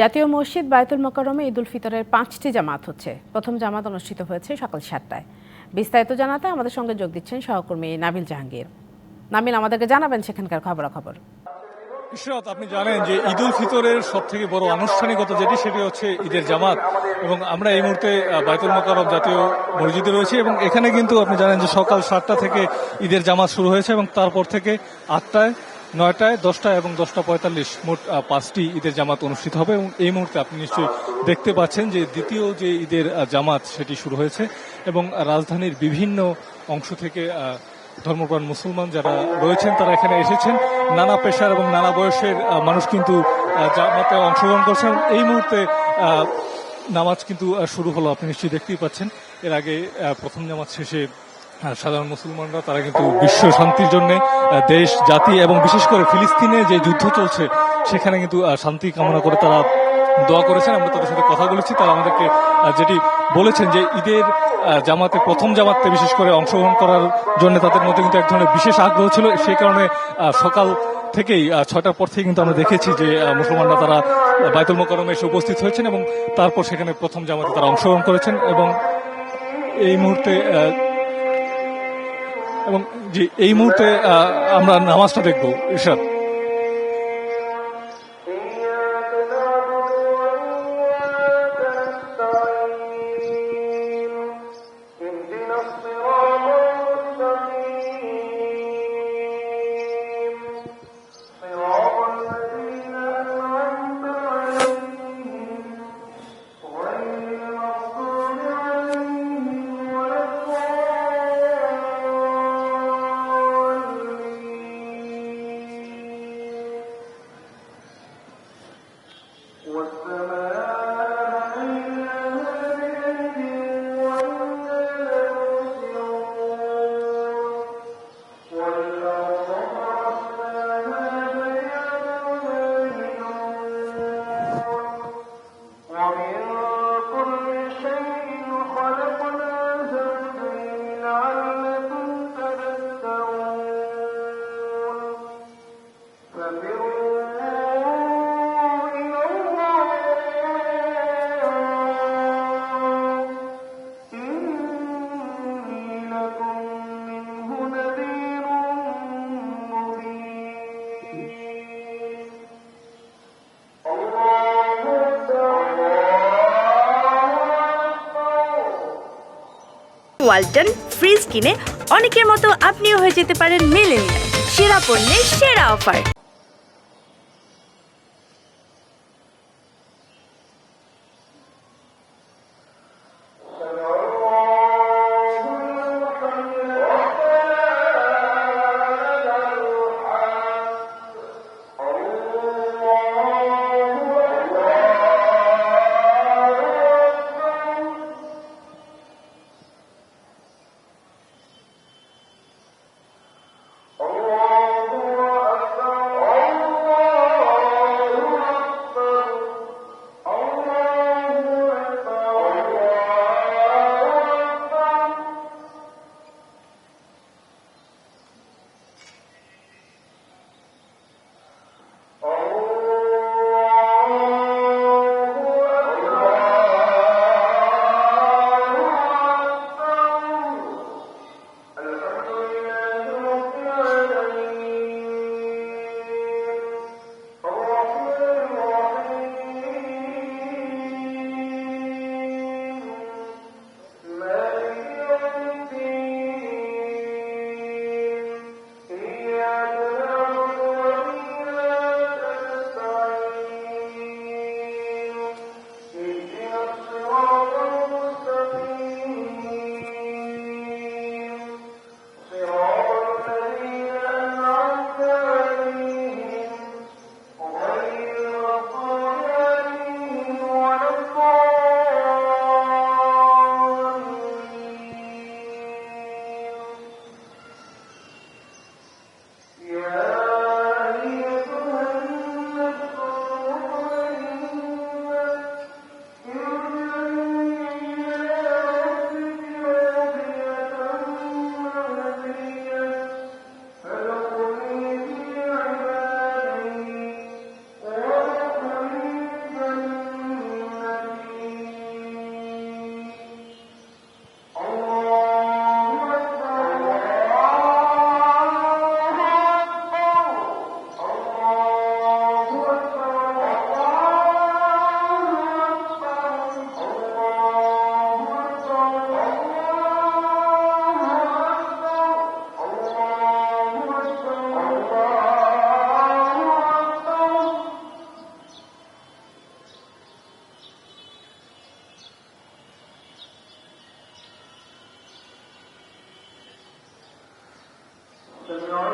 জাতীয় মসজিদ বায়তুল মোকারমে ঈদুল ফিতরের পাঁচটি জামাত হচ্ছে। প্রথম জামাত অনুষ্ঠিত হয়েছে সকাল সাতটায়। বিস্তারিত জানাতে আমাদের সঙ্গে যোগ দিচ্ছেন সহকর্মী নাবিল জাহাঙ্গীর। নাবিল, আমাদেরকে জানাবেন সেখানকার খবরাখবর। ইশরাত আপনি জানেন যে ঈদ উল ফিতরের সব থেকে বড় আনুষ্ঠানিকতা যেটি, সেটি হচ্ছে ঈদের জামাত। এবং আমরা এই মুহূর্তে বায়তুল মোকারম জাতীয় মসজিদে রয়েছি এবং এখানে কিন্তু আপনি জানেন যে সকাল সাতটা থেকে ঈদের জামাত শুরু হয়েছে এবং তারপর থেকে আটটায় নয়টায় দশটায় এবং দশটা পঁয়তাল্লিশ মোট পাঁচটি ঈদের জামাত অনুষ্ঠিত হবে এবং এই মুহূর্তে আপনি নিশ্চয়ই দেখতে পাচ্ছেন যে দ্বিতীয় যে ঈদের জামাত সেটি শুরু হয়েছে এবং রাজধানীর বিভিন্ন অংশ থেকে ধর্মপ্রাণ মুসলমান যারা রয়েছেন তারা এখানে এসেছেন। নানা পেশার এবং নানা বয়সের মানুষ কিন্তু জামাতে অংশগ্রহণ করছেন। এই মুহূর্তে নামাজ কিন্তু শুরু হলো, আপনি নিশ্চয়ই দেখতেই পাচ্ছেন। এর আগে প্রথম জামাত শেষে সাধারণ মুসলমানরা, তারা কিন্তু বিশ্ব শান্তির জন্য দেশ, জাতি এবং বিশেষ করে ফিলিস্তিনে যে যুদ্ধ চলছে, সেখানে কিন্তু শান্তি কামনা করে তারা দোয়া করেছেন। আমরা তাদের সাথে কথা বলেছি। তারা আমাদেরকে যেটি বলেছেন যে ঈদের জামাতে, প্রথম জামাতে বিশেষ করে অংশগ্রহণ করার জন্য তাদের মধ্যে কিন্তু এক ধরনের বিশেষ আগ্রহ ছিল। সেই কারণে সকাল থেকেই ছয়টার পর থেকে কিন্তু আমরা দেখেছি যে মুসলমানরা তারা বায়তুল মোকারমে এসে উপস্থিত হয়েছেন এবং তারপর সেখানে প্রথম জামাতে তারা অংশগ্রহণ করেছেন এবং এই মুহূর্তে এবং এই মুহূর্তে আমরা নামাজটা দেখব ইরশাদ ওয়ালটন ফ্রিজ কিনে অনেকের মতো আপনিও হয়ে যেতে পারেন মেলেনিয়া সেরা পণ্যের সেরা অফার the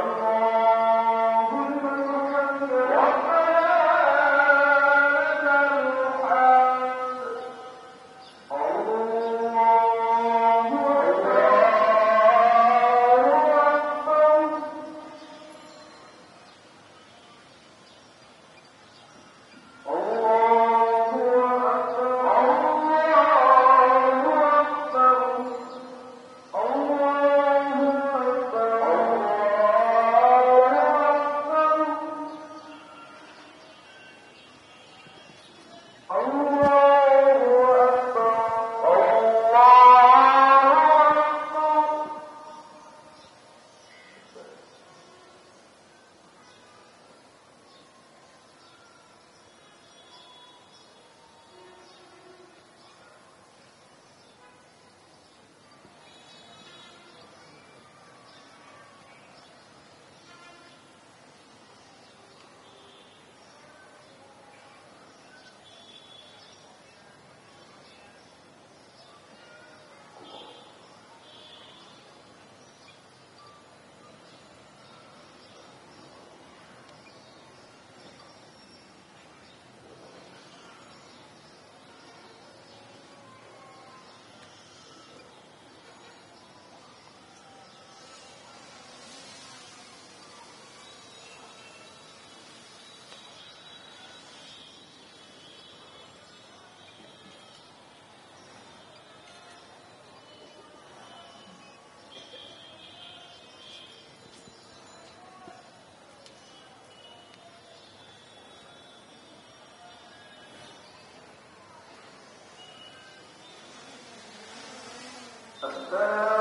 Sir.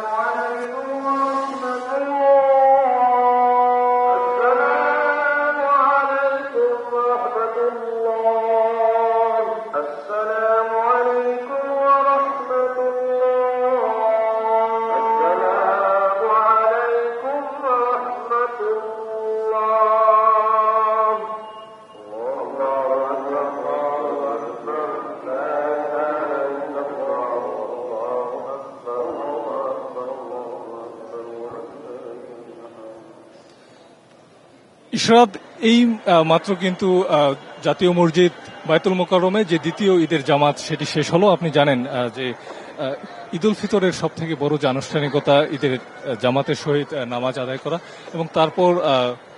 ইশরাত এই মাত্র কিন্তু জাতীয় মসজিদ বায়তুল মোকারমে যে দ্বিতীয় ঈদের জামাত সেটি শেষ হলো। আপনি জানেন যে আহ, ঈদুল ফিতরের সব থেকে বড় যে আনুষ্ঠানিকতা ঈদের জামাতের সহিত নামাজ আদায় করা এবং তারপর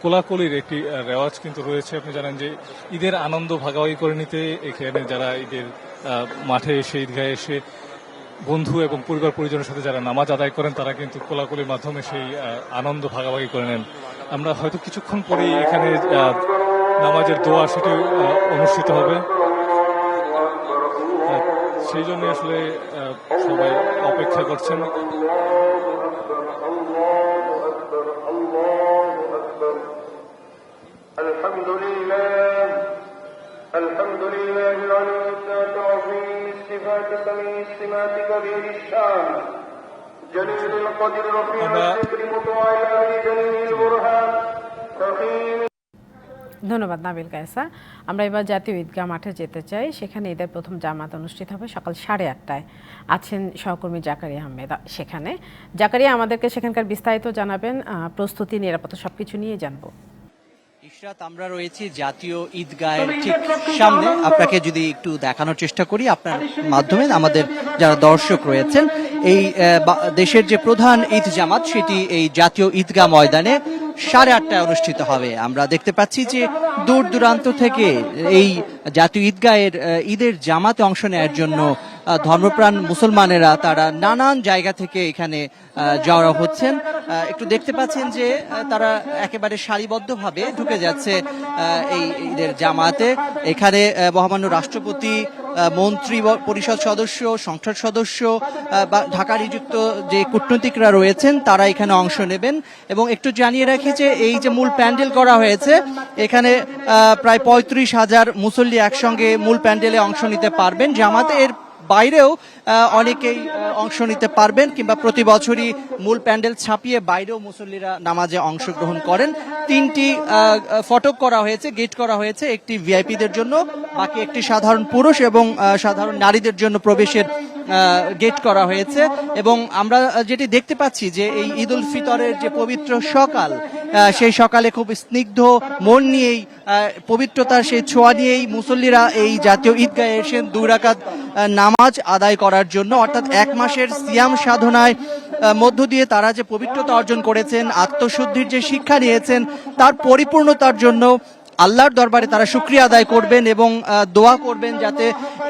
কোলাকুলির একটি রেওয়াজ কিন্তু রয়েছে। আপনি জানেন যে ঈদের আনন্দ ভাগাভাগি করে নিতে এখানে যারা ঈদের মাঠে এসে ঈদগাহে এসে বন্ধু এবং পরিবার পরিজনের সাথে যারা নামাজ আদায় করেন তারা কিন্তু কোলাকুলির মাধ্যমে সেই আনন্দ ভাগাভাগি করে নেন। আমরা হয়তো কিছুক্ষণ পরে এখানে নামাজের দোয়া সেটি অনুষ্ঠিত হবে। সেই জন্য আসলে সবাই অপেক্ষা করছেন। আমরা ধন্যবাদ নাবিল কায়সা। আমরা এবার জাতীয় ঈদগাহ মাঠে যেতে চাই। সেখানে ঈদের প্রথম জামাত অনুষ্ঠিত হবে সকাল সাড়ে আটটায়। আছেন সহকর্মী জাকারিয়া আহমেদ। সেখানে জাকারিয়া, আমাদেরকে সেখানকার বিস্তারিত জানাবেন। প্রস্তুতি, নিরাপত্তা সবকিছু নিয়ে জানব। ইশরাত আমরা রয়েছি জাতীয় ঈদগাহের ঠিক সামনে। আপনাকে যদি একটু দেখানোর চেষ্টা করি, আপনার মাধ্যমে আমাদের যারা দর্শক রয়েছেন, এই দেশের যে প্রধান ঈদ জামাত, সেটি এই জাতীয় ঈদগাহ ময়দানে সাড়ে আটটায় অনুষ্ঠিত হবে। আমরা দেখতে পাচ্ছি যে দূর দূরান্ত থেকে এই জাতীয় ঈদগাহের ঈদের জামাতে অংশ নেওয়ার জন্য ধর্মপ্রাণ মুসলমানেরা তারা নানান জায়গা থেকে এখানে যাওয়া হচ্ছেন। একটু দেখতে পাচ্ছেন যে তারা একেবারে সারিবদ্ধভাবে ঢুকে যাচ্ছে এই ঈদের জামাতে। এখানে মহামান্য রাষ্ট্রপতি মন্ত্রী পরিষদ সদস্য, সংসদ সদস্য বা ঢাকা নিযুক্ত যে কূটনৈতিকরা রয়েছেন, তারা এখানে অংশ নেবেন। এবং একটু জানিয়ে রাখি যে এই যে মূল প্যান্ডেল করা হয়েছে, এখানে প্রায় পঁয়ত্রিশ হাজার মুসল্লি একসঙ্গে মূল প্যান্ডেলে অংশ নিতে পারবেন। জামাতে এর বাইরেও অনেকেই অংশ নিতে পারবেন কিংবা প্রতি বছরই মূল প্যান্ডেল ছাপিয়ে বাইরেও মুসল্লিরা নামাজে অংশগ্রহণ করেন। তিনটি ফটক করা হয়েছে, গেট করা হয়েছে, একটি ভিআইপিদের জন্য, বাকি একটি সাধারণ পুরুষ এবং সাধারণ নারীদের জন্য প্রবেশের গেট করা হয়েছে এবং আমরা যেটি দেখতে পাচ্ছি যে এই ঈদ উল ফিতরের যে পবিত্র সকাল সেই সকালে খুব স্নিগ্ধ মন নিয়েই পবিত্রতার সেই ছোঁয়া নিয়েই মুসল্লিরা এই জাতীয় ঈদগাহে এসেন দুই রাকাত নামাজ আদায় করার জন্য, অর্থাৎ এক মাসের সিয়াম সাধনায় মধ্য দিয়ে তারা যে পবিত্রতা অর্জন করেছেন, আত্মশুদ্ধির যে শিক্ষা নিয়েছেন, তার পরিপূর্ণতার জন্য আল্লাহর দরবারে তারা শুক্রিয়া আদায় করবেন এবং দোয়া করবেন যাতে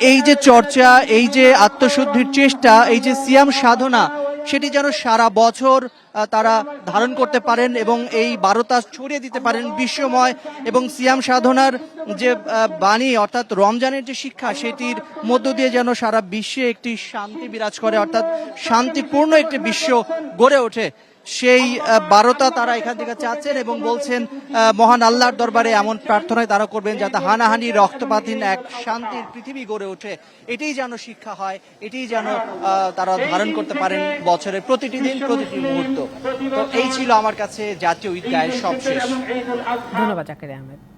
এই যে চর্চা, এই যে আত্মশুদ্ধির চেষ্টা, এই যে সিয়াম সাধনা, সেটি যেন সারা বছর তারা ধারণ করতে পারেন এবং এই বারোটা ছড়িয়ে দিতে পারেন বিশ্বময় এবং সিয়াম সাধনার যে বাণী, অর্থাৎ রমজানের যে শিক্ষা, সেটির মধ্য দিয়ে যেন সারা বিশ্বে একটি শান্তি বিরাজ করে, অর্থাৎ শান্তিপূর্ণ একটি বিশ্ব গড়ে ওঠে। সেই বারোটা তারা এখান থেকে চাচ্ছেন এবং বলছেন মহান আল্লাহর দরবারে এমন প্রার্থনায় তারা করবেন যাতে হানাহানি, রক্তপাতহীন এক শান্তির পৃথিবী গড়ে ওঠে। এটাই যেন শিক্ষা হয়, এটাই যেন তারা ধারণ করতে পারেন বছরের প্রতিটি দিন, প্রতিটি মুহূর্ত। তো এই ছিল আমার কাছে জাতীয় ঈদগাহের সবশেষ। ধন্যবাদ জাকির আহমেদ।